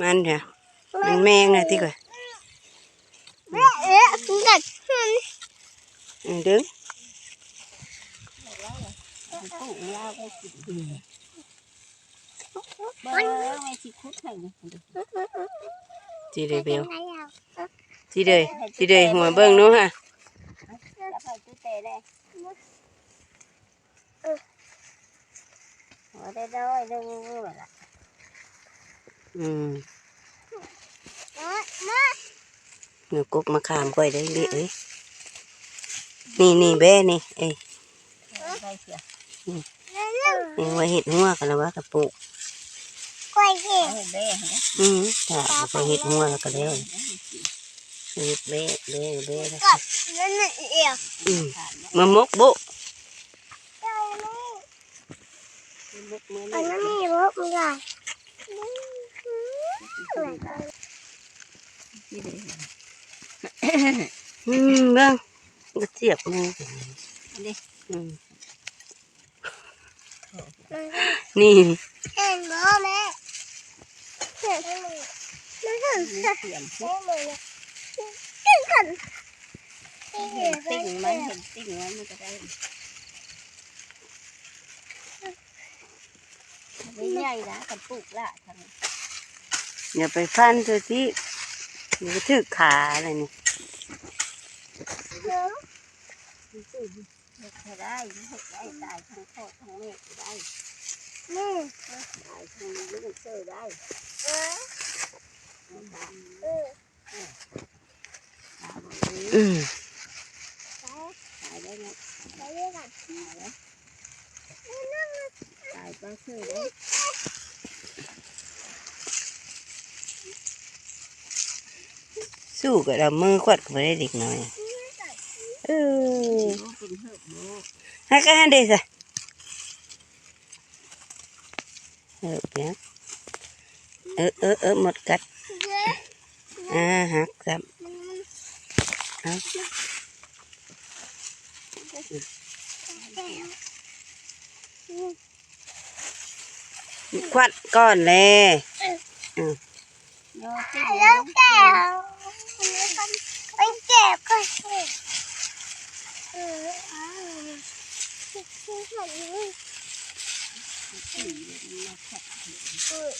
มันเนี่ยมันแมงนะที่ก่อนเอ๊ะเอ๊ะกัดอืมดึงตู้ลาวไปสิ อืมเบิ่งแม่สิคุดให้นี่จีเดเบลอะไรอะจีเดยจีเดยหัวเบิ้งนู้ฮะจะไปตู้เตะได้หัวได้ด้อยดึงแบบละอืมมามาหนูกุกมาขามก้อยได้ดิเอ้ยนี่นี่แบ่นี่เอ้ยไปเสียเร็วนี่ไว้เห็ดหัวกันแล้วว่ากระปุกๆกล้วยเก็บเฮ้ยเบ้ฮะอืมถ้าเอาไปเห็ดหัวแล้วก็แล้วเห็ดเบ้เบ้เบ้แล้วกัดนั่นน่ะเอียวอืมมามกบุได้ไหมลุกมืออันนี่นั้นมีรถมึงไงที่เด้ อืมเบิ้งก็เจียบมือนี่อืมนี่เห็นบ่แม่เห็นเสียงพุกติ้งกันเห็นติ้งมันเห็นติ่งมันมันก็ได้ไม่ใหญ่นะกันปลูกละทาง อย่าไปฟันตัวที่มันก็ถือขาอะไรนี่เห็ดได้เห็ดได้ตายทั้งพ่อทั้งแม่ได้นี่ตายทั้งลูกเจอได้เออเออ อืม ตายได้ไง ไปเรียกกัน ตายก็คือได้ สู้กับเรามือควัดก็ไม่ได้เด็กน้อยเออหักกันเดซ่ะเออเปียเออเออเออหมดกัดอ่าหักซ้ำเอาควัดก้อนเลยโยติ่งแล้วแก้ว ไปเก็บก่อนเอออ้าวคือแบบนี้เออ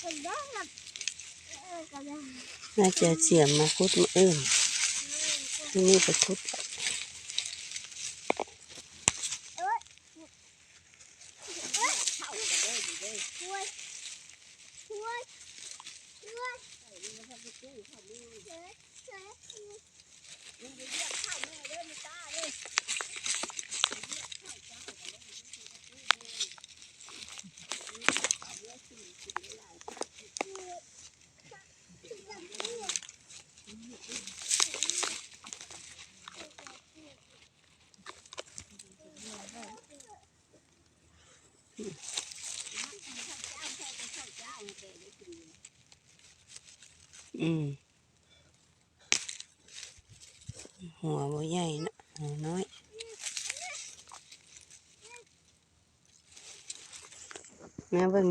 คนได้แบบเออก็ได้น่าจะเสียมมาคุดมาเอิ่มนี่ไปคุด ช่วยช่วยช่วยช่วย อืมหัวบ่ใหญ่นะหัวน้อยแม่เบิ่ง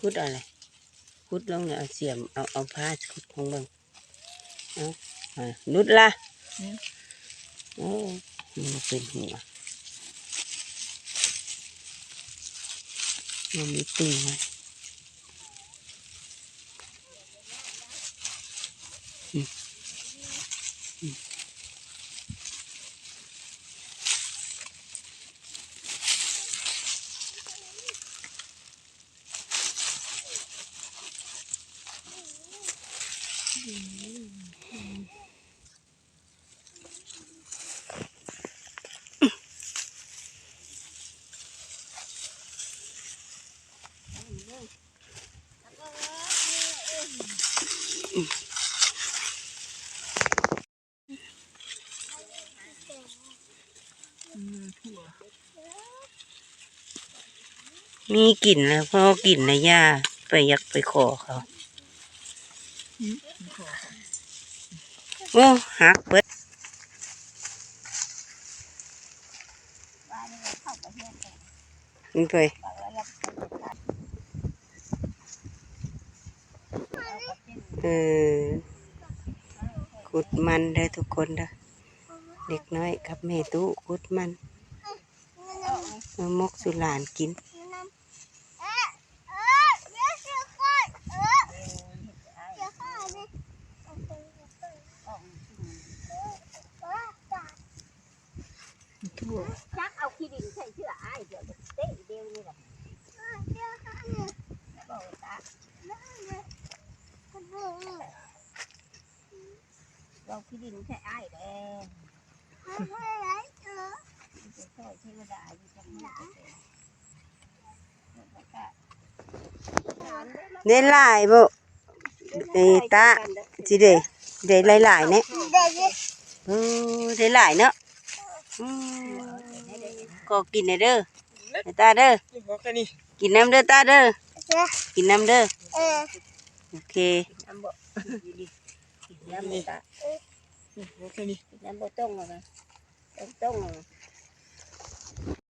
คุดอะไรคุดลงเนี่ยเอาเสียมเอาเอาผ้าคุดของเบิ่งเอาอ่านุดละ โอ้มันเป็นหัวมันมีติ่งไหมอืม มีกลิ่นแล้วพ่อกลิ่นนะย่าไปยากไปขอเขาโอ้หักเบิดนี่ไปเฮียนกันนี่ไปบอกแล้วเออขุดมันเด้ทุกคนเด้ เด็กน้อยกับแม่ตู้ขุดมันมามกสุลานกินเอ๊ะเอ๊ะเดี๋ยวเสือก่อนเอ๊ะเสือก่อนนี่เอาไปเอาไปเอ๊ะจ้ะชักเอาขี้ดินใส่เชือกไอ้เดี๋ยวเตะเดียวนี่แหละเออเสือก่อนนี่บอกตานั่นเลยกระดูกนี่เราขี้ดินใส่อ้แดง ได้หลายบ่ไอ้ตาสิเด้ได้หลายๆเนี่ยเด็กนี่โอ้ได้หลายเนาะก็กินได้เด้อตาเด้อกินน้ำเด้อตาเด้อกินน้ำเด้อโอเคน้ำบ่น้ำบ่ตาบอกแค่นี้ น้ำบ่ต้งเลยต้งต้ง